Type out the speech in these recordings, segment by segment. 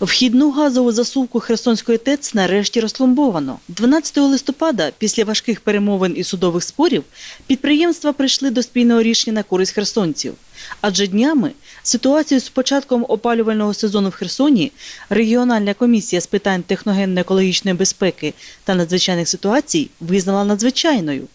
Вхідну газову засувку Херсонської ТЕЦ нарешті розпломбовано. 12 листопада, після важких перемовин і судових спорів, підприємства прийшли до спільного рішення на користь херсонців. Адже днями ситуацію з початком опалювального сезону в Херсоні регіональна комісія з питань техногенно-екологічної безпеки та надзвичайних ситуацій визнала надзвичайною.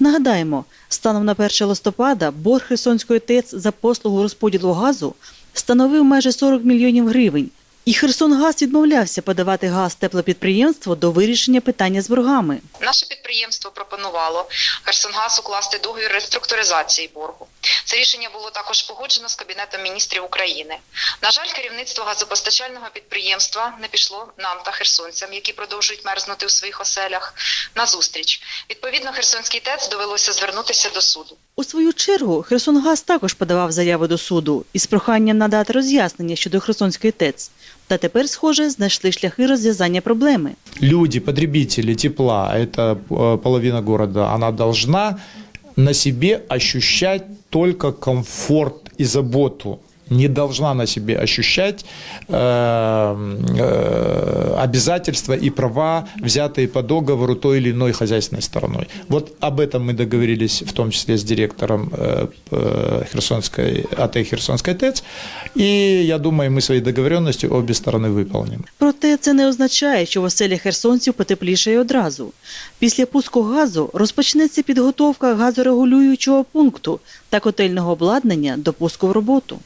Нагадаємо, станом на 1 листопада борг Херсонської ТЕЦ за послугу розподілу газу становив майже 40 мільйонів гривень. І Херсонгаз відмовлявся подавати газ теплопідприємству до вирішення питання з боргами. Наше підприємство пропонувало Херсонгаз укласти договір реструктуризації боргу. Це рішення було також погоджено з Кабінетом міністрів України. На жаль, керівництво газопостачального підприємства не пішло нам та херсонцям, які продовжують мерзнути у своїх оселях, на зустріч. Відповідно, Херсонський ТЕЦ довелося звернутися до суду. У свою чергу Херсонгаз також подавав заяву до суду із проханням надати роз'яснення щодо Херсонської ТЕЦ. Та тепер, схоже, знайшли шляхи розв'язання проблеми. люди, потребителі тепла, это э, половина города, она должна на себе ощущать только комфорт і заботу Не должна на себе ощущать э, э, обязательства и права, взятые по договору той или иной хозяйственной стороной. Вот об этом мы договорились, в том числе с директором э, э, Херсонской, АТ Херсонской ТЭЦ. И я думаю, мы свои договоренности обе стороны выполним. Проте це не означає, що в оселі херсонців потеплішає одразу. Після пуску газу розпочнеться підготовка газорегулюючого пункту та котельного обладнання до пуску в роботу.